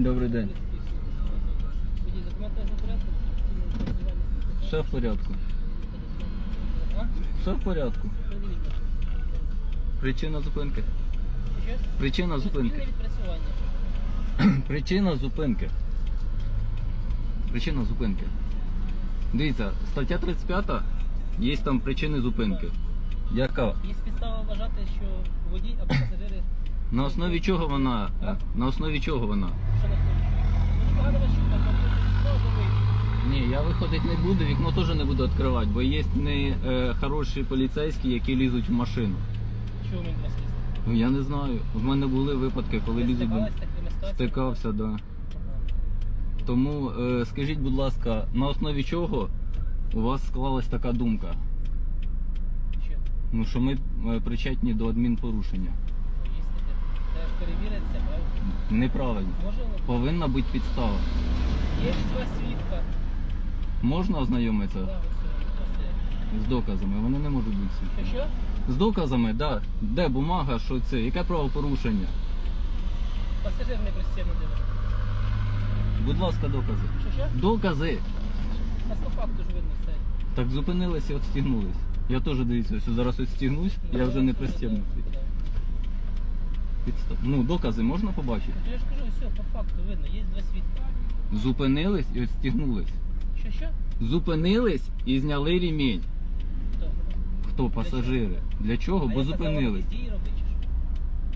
Добрий день. Все в порядку. Все в порядку. Причина зупинки. Причина зупинки. Причина зупинки. Причина зупинки. Дивіться, стаття 35 є там причини зупинки. Яка? Є підстава вважати, що водій або пасажири... На основі чого вона? На основі чого вона? Що на Дуже погано вас чути, вам треба вийти. Ні, я виходити не буду, вікно теж не буду відкривати, бо є не е, хороші поліцейські, які лізуть в машину. Чого мені вас? Ну я не знаю. В мене були випадки, коли лізуть. Стикався, да. Ага. Тому е, скажіть, будь ласка, на основі чого у вас склалась така думка? Що? Ну що ми е, причетні до адмінпорушення? Перевірити це, правильно? Неправильно. Може воно? Повинна бути підстава. Є два свідка. Можна ознайомитися Да, з доказами? Вони не можуть бути всі. Що, що? З доказами, да. Де бумага, що це? Яке правопорушення? Пасажир не пристебнутий. Будь ласка, докази. Що, що? Докази! На факту ж видно все. Так зупинилися і відстігнулись. Я теж дивіться, ось зараз відстігнусь, я вже не пристібнутий. Підстав. Ну, докази можна побачити? Я ж кажу, все, по факту видно, є два свідка. Зупинились і відстігнулись. Що, що? Зупинились і зняли ремінь. Хто? Хто пасажири? Для чого? Бо зупинились. дії робити, чи що?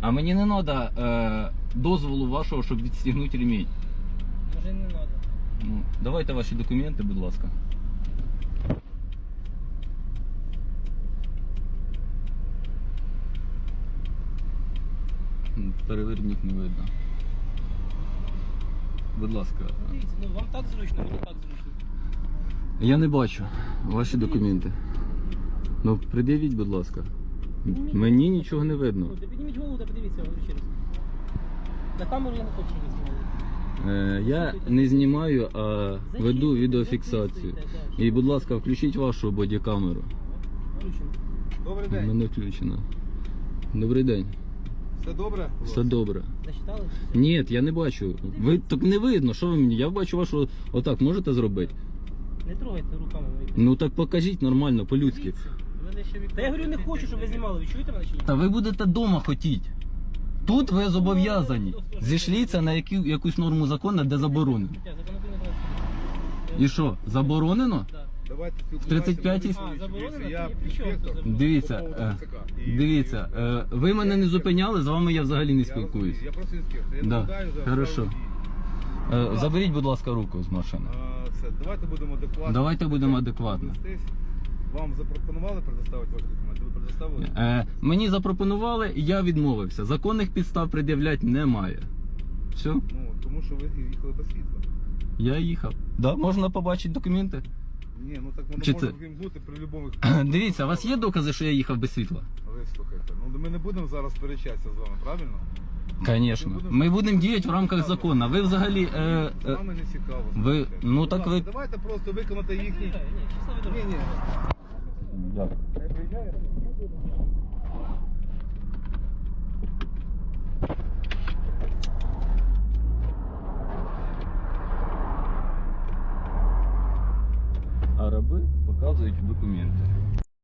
А мені не треба е, дозволу вашого, щоб відстігнути ремінь. Може не треба. Ну, давайте ваші документи, будь ласка. М, Переверніть не видно. Будь ласка. Дивіться, ну вам так зручно, мені так зручно. Я не бачу ваші документи. Ну, пред'явіть, будь ласка. Мені нічого не видно. Ну, підніміть голову та подивіться, я говорю ще раз. На камеру я не хочу, щоб ви знімали. Е, я не знімаю, а веду відеофіксацію. І, будь ласка, включіть вашу бодікамеру. Включено. Добрий день. мене включено. Добрий день. Все добре? Все добре. Зачитали? Ні, я не бачу. Ви так не видно, що ви мені? Я бачу вашу. Отак можете зробити? Не трогайте руками мої. Ну так покажіть нормально, по-людськи. Та я говорю, не хочу, щоб ви знімали. Ви чуєте мене чи ні? Та ви будете вдома хотіть. Тут ви зобов'язані. Зійшліться на яку, якусь норму закону, де заборонено. І що, заборонено? Так. Давайте В 35-й? А, заборонено? Я при чому тут інспектор. заборонено? Дивіться, По поводу е, ТЦК. І- Дивіться, і- е, ви мене не зупиняли, з вами я взагалі не Я спілкуюсь. розумію, Я просто інспектор. Я Да, наблюдаю за хорошо. дій. Е, Заберіть, будь ласка, руку з машини. А, Все, давайте будемо адекватно. Давайте будемо адекватно. Вам запропонували предоставити ваші документи? Ви предоставили? Е, мені запропонували, я відмовився. Законних підстав пред'являти немає. Все, Ну, тому що ви їхали без світла. я їхав. Да, можна побачити документи? Ні, ну так воно Чи може це- бути при будь-якому... Дивіться, у вас є докази, що я їхав без світла? Ви слухайте, ну ми не будемо зараз сперечатися з вами, правильно? Звісно. Ми будемо діяти в рамках закону. Ви взагалі. Е, З е, вами не цікаво. ви- слухайте. ну, Будь так ласка, ви- Давайте просто виконати їхні... Ні, Ні, дороги. ні. дякую. Хай приїжджає. раби показують документы.